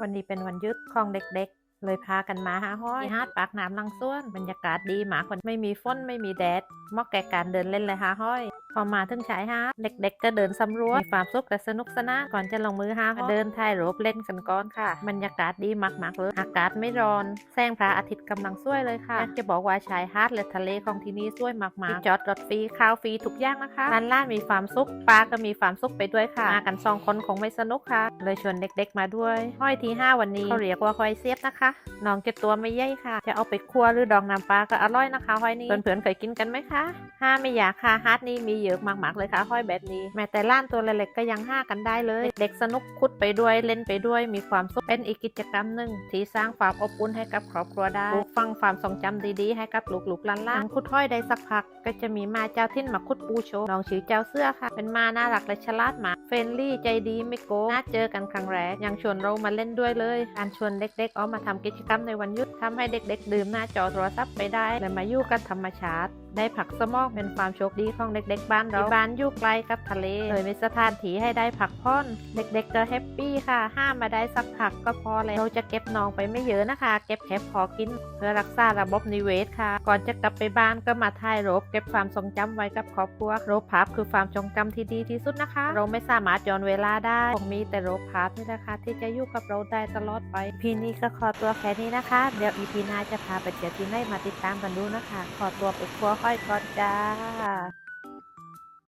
วันนี้เป็นวันหยุดของเด็กๆ เลยพากันมาหาห้อยที่หาดปากน้ำลังส่วน บรรยากาศดีหมากวันไม่มีฝนไม่มีแดดเหมาะแก่การเดินเล่นเลยหาห้อยพอมาถึงชายหาดเด็กๆ ก็เดินสำรวจมีความสุขและสนุกสนานก่อนจะลงมือหาเดินถ่ายรูปเล่นกันก่อนค่ะบรรยากาศดีมากๆเลยอากาศไม่ร้อน แสงพระอาทิตย์กำลังสวยเลยค่ะจะบอกว่าชายหาดและทะเลของที่นี่สวยมากๆมีจอดรถฟรีข้าวฟรีทุกอย่างนะคะร้านล่านมีความสุขปลาก็มีความสุขไปด้วยค่ะมากันสองคนคงไม่สนุกค่ะ เลยชวนเด็กๆมาด้วยห้อยที่ห้าวันนี้เขาเรียกว่าห้อยเสียบนะคะน้องจะตัวไม่ใหญ่ค่ะ จะเอาไปคั่วหรือดองน้ำปลาก็อร่อยนะคะห้อยนี้เพื่อนๆเคยกินกันไหมคะห้าไม่อยากค่ะฮาร์ดนี่มีเยอะมากๆเลยค่ะห้อยแบบนี้ แม้แต่ล้านตัวเล็กๆก็ยังห้ากันได้เลย เด็กสนุกคุดไปด้วยเล่นไปด้วยมีความสุขเป็นอีกกิจกรรมหนึ่งที่สร้างความอบอุ่นให้กับครอบครัวได้ฟังความทรงจำดีๆ ให้กับลูกๆหลานๆหลังคุดห้อยได้สักพัก ก็จะมีมาเจ้าทิ้นมาคุดปูโชน้องชื่อเจ้าเสื้อค่ะ เป็นมาน่ารักและฉลาดมาเฟรนลี่ใจดีไม่โกงน่าเจอกันครั้งแรกยังชวนเรามาเล่นด้วยเลย การชวนเด็กๆออกมาทำกิจกรรมในวันหยุดทำให้เด็ก ๆ ดื่มหน้าจอโทรศัพท์ไปได้และมาอยู่กับธรรมชาติได้ผักสมองเป็นความโชคดีของเด็ก ๆ บ้านเราที่บ้านอยู่ไกลกับทะเลเลยมีสถานที่ให้ได้ผักพ่อน เด็กๆก็แฮปปี้ค่ะ ห้ามมาได้สักผักก็พอแล้วเราจะเก็บน้องไปไม่เยอะนะคะ เก็บแค่พอกิน เพื่อรักษาระบบนิเวศค่ะ ก่อนจะกลับไปบ้านก็มาถ่ายรูปเก็บความทรงจำไว้กับครอบครัวรูปภาพคือความทรงจำที่ดีที่สุดนะคะ เราไม่สามารถย้อนเวลาได้คงมีแต่รูปภาพนี่นะคะ ที่จะอยู่กับเราได้ตลอดไปพีนี้ก็ขอตัวแค่นี้นะคะ เดี๋ยวอีพีหน้าจะพาไปเที่ยวที่ไหนมาติดตามกันดูนะคะ ขอตัวไปครัวค่อยก่อนจ้า